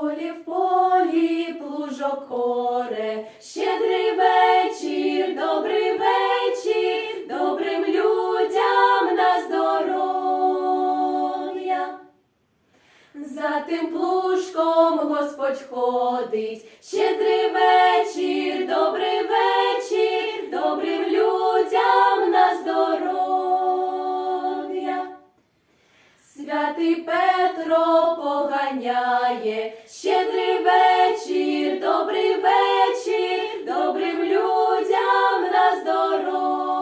полі в полі плужок коре, щедрий вечір, добрий вечір, добрим людям на здоров'я. За тим плужком Господь ходить, щедрий вечір, Святий Петро поганяє, щедрий вечір, добрий вечір, добрим людям на здоров'я.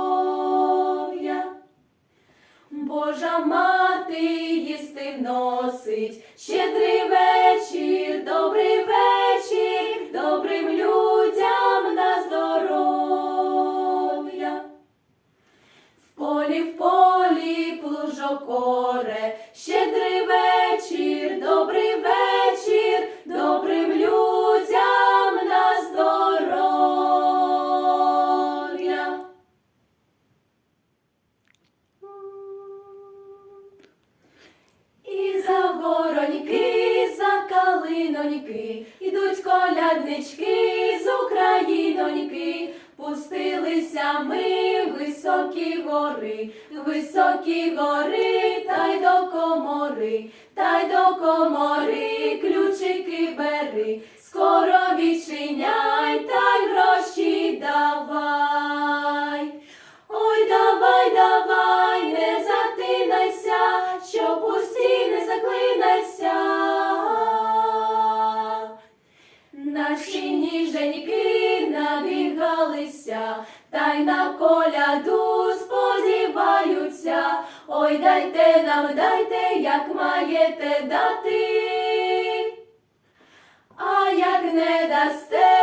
Божа мати їсти носить, щедрий вечір, добрий вечір, добрим людям на здоров'я. В полі в полі плужок Україноньки. Пустилися ми високі гори, високі гори, та й до комори, та й до комори, зібралися, та й на коляду сподіваються. Ой, дайте нам, дайте, як маєте дати, а як не дасте.